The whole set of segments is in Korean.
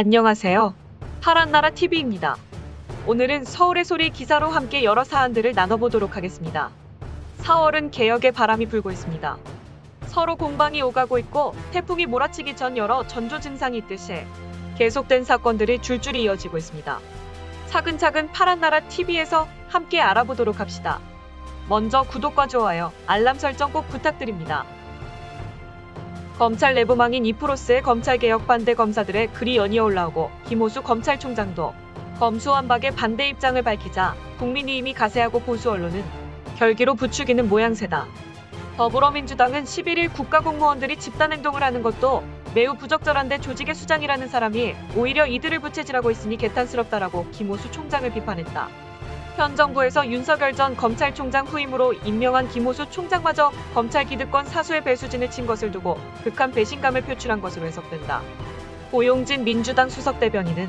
안녕하세요. 파란나라 TV입니다. 오늘은 서울의 소리 기사로 함께 여러 사안들을 나눠보도록 하겠습니다. 4월은 개혁의 바람이 불고 있습니다. 서로 공방이 오가고 있고 태풍이 몰아치기 전 여러 전조 증상이 있듯이 계속된 사건들이 줄줄이 이어지고 있습니다. 차근차근 파란나라 TV에서 함께 알아보도록 합시다. 먼저 구독과 좋아요, 알람 설정 꼭 부탁드립니다. 검찰 내부망인 이프로스의 검찰개혁 반대 검사들의 글이 연이어 올라오고 김호수 검찰총장도 검수완박의 반대 입장을 밝히자 국민의힘이 가세하고 보수 언론은 결기로 부추기는 모양새다. 더불어민주당은 11일 국가공무원들이 집단행동을 하는 것도 매우 부적절한데 조직의 수장이라는 사람이 오히려 이들을 부채질하고 있으니 개탄스럽다라고 김호수 총장을 비판했다. 현 정부에서 윤석열 전 검찰총장 후임으로 임명한 김호수 총장마저 검찰 기득권 사수의 배수진을 친 것을 두고 극한 배신감을 표출한 것으로 해석된다. 고용진 민주당 수석 대변인은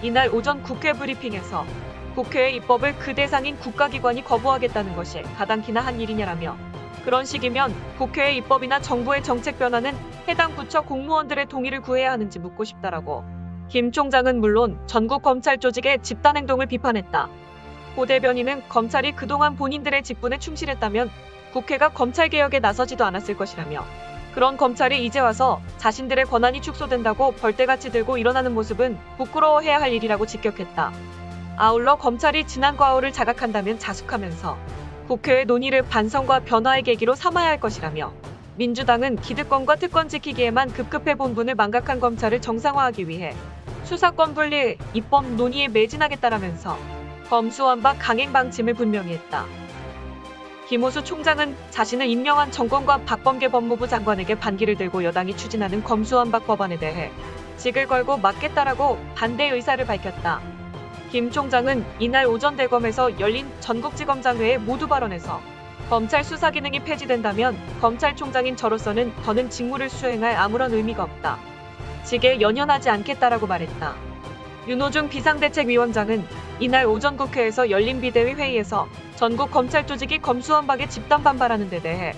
이날 오전 국회 브리핑에서 국회의 입법을 그 대상인 국가기관이 거부하겠다는 것이 가당키나 한 일이냐라며 그런 식이면 국회의 입법이나 정부의 정책 변화는 해당 부처 공무원들의 동의를 구해야 하는지 묻고 싶다라고 김 총장은 물론 전국 검찰 조직의 집단 행동을 비판했다. 고 대변인은 검찰이 그동안 본인들의 직분에 충실했다면 국회가 검찰개혁에 나서지도 않았을 것이라며 그런 검찰이 이제 와서 자신들의 권한이 축소된다고 벌떼같이 들고 일어나는 모습은 부끄러워해야 할 일이라고 직격했다. 아울러 검찰이 지난 과오를 자각한다면 자숙하면서 국회의 논의를 반성과 변화의 계기로 삼아야 할 것이라며 민주당은 기득권과 특권 지키기에만 급급해 본분을 망각한 검찰을 정상화하기 위해 수사권 분리, 입법 논의에 매진하겠다라면서 검수완박 강행 방침을 분명히 했다. 김호수 총장은 자신을 임명한 정권과 박범계 법무부 장관에게 반기를 들고 여당이 추진하는 검수완박 법안에 대해 직을 걸고 막겠다라고 반대 의사를 밝혔다. 김 총장은 이날 오전 대검에서 열린 전국지검장회의 모두 발언에서 검찰 수사 기능이 폐지된다면 검찰총장인 저로서는 더는 직무를 수행할 아무런 의미가 없다. 직에 연연하지 않겠다라고 말했다. 윤호중 비상대책위원장은 이날 오전 국회에서 열린 비대위 회의에서 전국 검찰 조직이 검수완박에 집단 반발하는 데 대해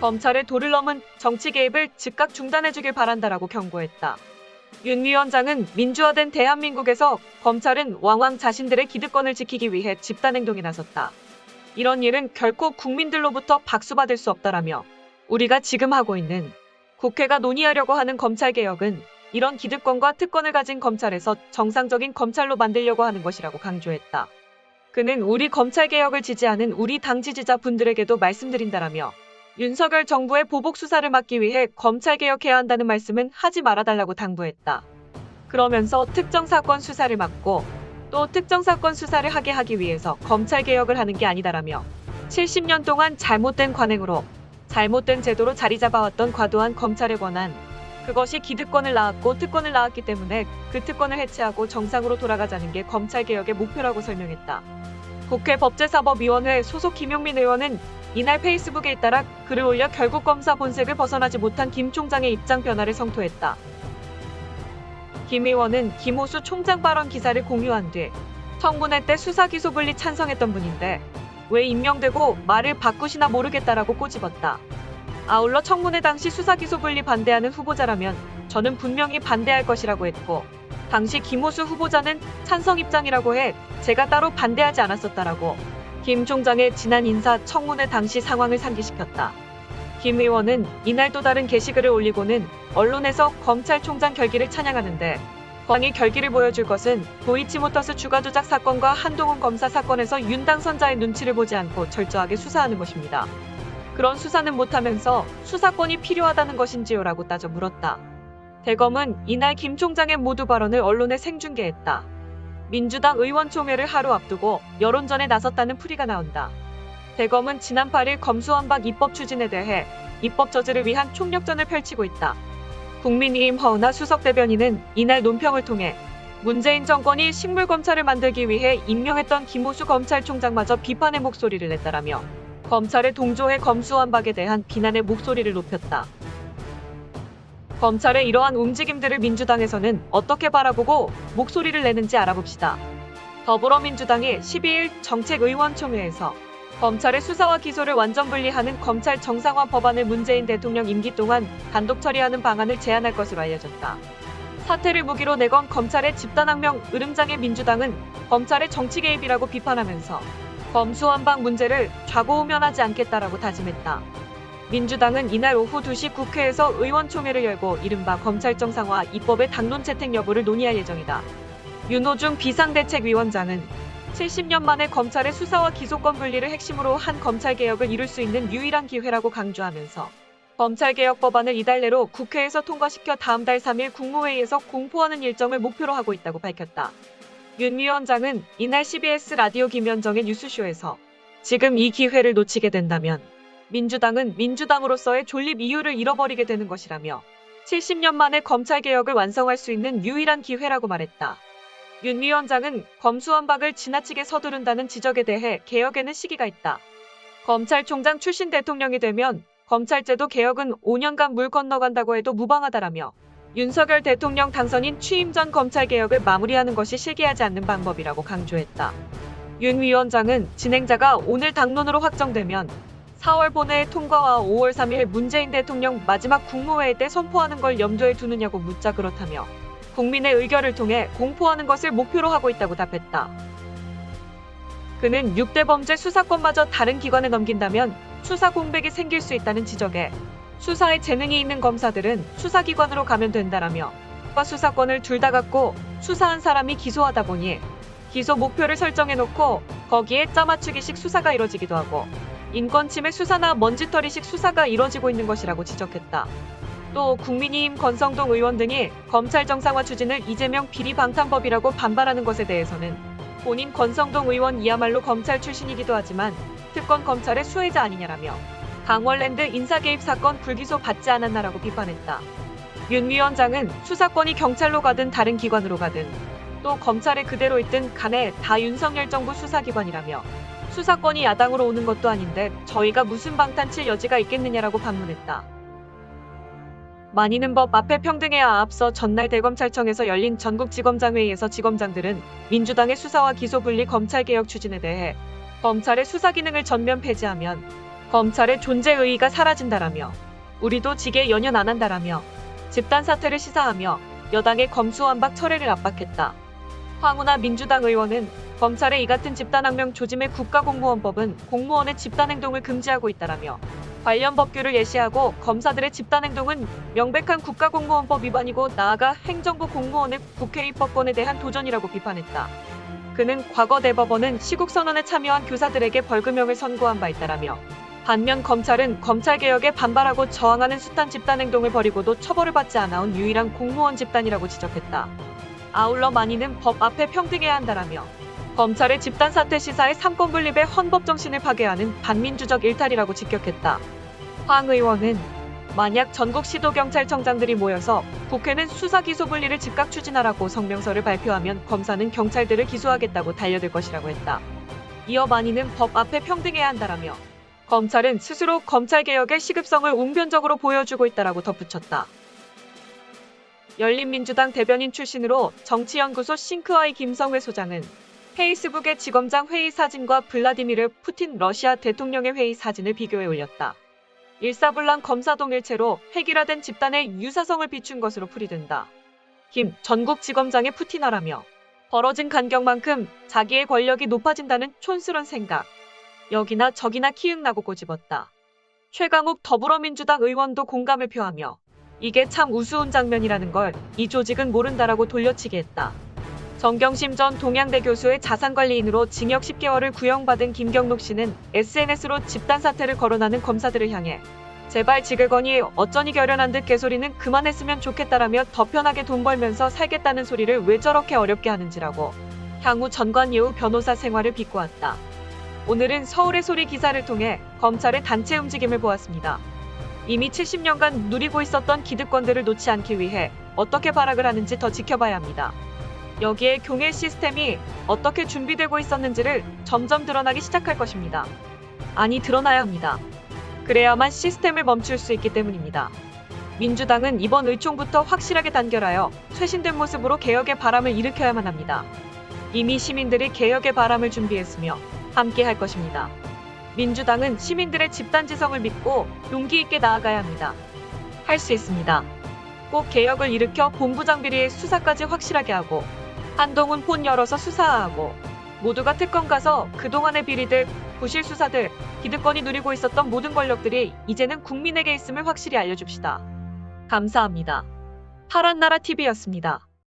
검찰의 도를 넘은 정치 개입을 즉각 중단해주길 바란다라고 경고했다. 윤 위원장은 민주화된 대한민국에서 검찰은 왕왕 자신들의 기득권을 지키기 위해 집단행동에 나섰다. 이런 일은 결코 국민들로부터 박수받을 수 없다라며 우리가 지금 하고 있는 국회가 논의하려고 하는 검찰개혁은 이런 기득권과 특권을 가진 검찰에서 정상적인 검찰로 만들려고 하는 것이라고 강조했다. 그는 우리 검찰개혁을 지지하는 우리 당 지지자 분들에게도 말씀드린다라며 윤석열 정부의 보복 수사를 막기 위해 검찰개혁해야 한다는 말씀은 하지 말아달라고 당부했다. 그러면서 특정 사건 수사를 막고 또 특정 사건 수사를 하게 하기 위해서 검찰개혁을 하는 게 아니다라며 70년 동안 잘못된 관행으로 잘못된 제도로 자리 잡아왔던 과도한 검찰의 권한 그것이 기득권을 낳았고 특권을 낳았기 때문에 그 특권을 해체하고 정상으로 돌아가자는 게 검찰개혁의 목표라고 설명했다. 국회 법제사법위원회 소속 김용민 의원은 이날 페이스북에 잇따라 글을 올려 결국 검사 본색을 벗어나지 못한 김 총장의 입장 변화를 성토했다. 김 의원은 김호수 총장 발언 기사를 공유한 뒤 청문회 때 수사 기소 분리 찬성했던 분인데 왜 임명되고 말을 바꾸시나 모르겠다라고 꼬집었다. 아울러 청문회 당시 수사 기소 분리 반대하는 후보자라면 저는 분명히 반대할 것이라고 했고 당시 김호수 후보자는 찬성 입장이라고 해 제가 따로 반대하지 않았었다라고 김 총장의 지난 인사 청문회 당시 상황을 상기시켰다. 김 의원은 이날 또 다른 게시글을 올리고는 언론에서 검찰총장 결기를 찬양하는데 광이 결기를 보여줄 것은 도이치모터스 주가 조작 사건과 한동훈 검사 사건에서 윤 당선자의 눈치를 보지 않고 철저하게 수사하는 것입니다. 그런 수사는 못하면서 수사권이 필요하다는 것인지요 라고 따져 물었다. 대검은 이날 김 총장의 모두 발언을 언론에 생중계했다. 민주당 의원총회를 하루 앞두고 여론전에 나섰다는 풀이가 나온다. 대검은 지난 8일 검수완박 입법 추진에 대해 입법 저지를 위한 총력전을 펼치고 있다. 국민의힘 허은하 수석 대변인은 이날 논평을 통해 문재인 정권이 식물검찰을 만들기 위해 임명했던 김호수 검찰총장마저 비판의 목소리를 냈다라며 검찰의 동조해 검수완박에 대한 비난의 목소리를 높였다. 검찰의 이러한 움직임들을 민주당에서는 어떻게 바라보고 목소리를 내는지 알아봅시다. 더불어민주당이 12일 정책의원총회에서 검찰의 수사와 기소를 완전 분리하는 검찰 정상화 법안을 문재인 대통령 임기 동안 단독 처리하는 방안을 제안할 것으로 알려졌다. 사태를 무기로 내건 검찰의 집단항명 으름장의 민주당은 검찰의 정치 개입이라고 비판하면서 검수완박 문제를 좌고우면하지 않겠다라고 다짐했다. 민주당은 이날 오후 2시 국회에서 의원총회를 열고 이른바 검찰 정상화 입법의 당론 채택 여부를 논의할 예정이다. 윤호중 비상대책위원장은 70년 만에 검찰의 수사와 기소권 분리를 핵심으로 한 검찰 개혁을 이룰 수 있는 유일한 기회라고 강조하면서 검찰 개혁 법안을 이달 내로 국회에서 통과시켜 다음 달 3일 국무회의에서 공포하는 일정을 목표로 하고 있다고 밝혔다. 윤 위원장은 이날 CBS 라디오 김현정의 뉴스쇼에서 지금 이 기회를 놓치게 된다면 민주당은 민주당으로서의 존립 이유를 잃어버리게 되는 것이라며 70년 만에 검찰 개혁을 완성할 수 있는 유일한 기회라고 말했다. 윤 위원장은 검수완박을 지나치게 서두른다는 지적에 대해 개혁에는 시기가 있다. 검찰총장 출신 대통령이 되면 검찰제도 개혁은 5년간 물 건너간다고 해도 무방하다라며 윤석열 대통령 당선인 취임 전 검찰 개혁을 마무리하는 것이 실기하지 않는 방법이라고 강조했다. 윤 위원장은 진행자가 오늘 당론으로 확정되면 4월 본회의 통과와 5월 3일 문재인 대통령 마지막 국무회의 때 선포하는 걸 염두에 두느냐고 묻자 그렇다며 국민의 의결을 통해 공포하는 것을 목표로 하고 있다고 답했다. 그는 6대 범죄 수사권마저 다른 기관에 넘긴다면 수사 공백이 생길 수 있다는 지적에 수사에 재능이 있는 검사들은 수사기관으로 가면 된다라며 수사권을 둘 다 갖고 수사한 사람이 기소하다 보니 기소 목표를 설정해놓고 거기에 짜맞추기식 수사가 이뤄지기도 하고 인권침해 수사나 먼지털이식 수사가 이뤄지고 있는 것이라고 지적했다. 또 국민의힘 권성동 의원 등이 검찰 정상화 추진을 이재명 비리 방탄법이라고 반발하는 것에 대해서는 본인 권성동 의원 이야말로 검찰 출신이기도 하지만 특권 검찰의 수혜자 아니냐라며 강원랜드 인사 개입 사건 불기소 받지 않았나라고 비판했다. 윤 위원장은 수사권이 경찰로 가든 다른 기관으로 가든 또 검찰에 그대로 있든 간에 다 윤석열 정부 수사기관이라며 수사권이 야당으로 오는 것도 아닌데 저희가 무슨 방탄칠 여지가 있겠느냐라고 반문했다. 많이는 법 앞에 평등해야 앞서 전날 대검찰청에서 열린 전국지검장회의에서 지검장들은 민주당의 수사와 기소 분리 검찰개혁 추진에 대해 검찰의 수사 기능을 전면 폐지하면 검찰의 존재 의의가 사라진다라며 우리도 직에 연연 안 한다라며 집단 사퇴를 시사하며 여당의 검수완박 철회를 압박했다. 황운하 민주당 의원은 검찰의 이 같은 집단항명 조짐의 국가공무원법은 공무원의 집단행동을 금지하고 있다라며 관련 법규를 예시하고 검사들의 집단행동은 명백한 국가공무원법 위반이고 나아가 행정부 공무원의 국회 입법권에 대한 도전이라고 비판했다. 그는 과거 대법원은 시국선언에 참여한 교사들에게 벌금형을 선고한 바 있다라며 반면 검찰은 검찰개혁에 반발하고 저항하는 숱한 집단 행동을 벌이고도 처벌을 받지 않아온 유일한 공무원 집단이라고 지적했다. 아울러 많이는 법 앞에 평등해야 한다라며 검찰의 집단 사퇴 시사의 삼권 분립의 헌법 정신을 파괴하는 반민주적 일탈이라고 직격했다. 황 의원은 만약 전국 시도 경찰청장들이 모여서 국회는 수사 기소 분리를 즉각 추진하라고 성명서를 발표하면 검사는 경찰들을 기소하겠다고 달려들 것이라고 했다. 이어 만이는 법 앞에 평등해야 한다라며 검찰은 스스로 검찰개혁의 시급성을 웅변적으로 보여주고 있다라고 덧붙였다. 열린민주당 대변인 출신으로 정치연구소 싱크아이 김성회 소장은 페이스북에 지검장 회의 사진과 블라디미르 푸틴 러시아 대통령의 회의 사진을 비교해 올렸다. 일사불란 검사동일체로 획일화된 집단의 유사성을 비춘 것으로 풀이된다. 김 전국 지검장의 푸틴화라며 벌어진 간격만큼 자기의 권력이 높아진다는 촌스런 생각. 여기나 저기나 키읔나고 꼬집었다. 최강욱 더불어민주당 의원도 공감을 표하며 이게 참 우스운 장면이라는 걸 이 조직은 모른다라고 돌려치기 했다. 정경심 전 동양대 교수의 자산관리인으로 징역 10개월을 구형받은 김경록 씨는 SNS로 집단 사퇴를 거론하는 검사들을 향해 제발 지글거니 어쩌니 결연한 듯 개소리는 그만했으면 좋겠다라며 더 편하게 돈 벌면서 살겠다는 소리를 왜 저렇게 어렵게 하는지라고 향후 전관 예우 변호사 생활을 비꼬았다. 오늘은 서울의 소리 기사를 통해 검찰의 단체 움직임을 보았습니다. 이미 70년간 누리고 있었던 기득권들을 놓지 않기 위해 어떻게 발악을 하는지 더 지켜봐야 합니다. 여기에 경일 시스템이 어떻게 준비되고 있었는지를 점점 드러나기 시작할 것입니다. 아니 드러나야 합니다. 그래야만 시스템을 멈출 수 있기 때문입니다. 민주당은 이번 의총부터 확실하게 단결하여 쇄신된 모습으로 개혁의 바람을 일으켜야만 합니다. 이미 시민들이 개혁의 바람을 준비했으며 함께 할 것입니다. 민주당은 시민들의 집단지성을 믿고 용기 있게 나아가야 합니다. 할 수 있습니다. 꼭 개혁을 일으켜 본부장 비리의 수사까지 확실하게 하고 한동훈 폰 열어서 수사하고 모두가 특검 가서 그동안의 비리들, 부실 수사들, 기득권이 누리고 있었던 모든 권력들이 이제는 국민에게 있음을 확실히 알려줍시다. 감사합니다. 파란나라 TV였습니다.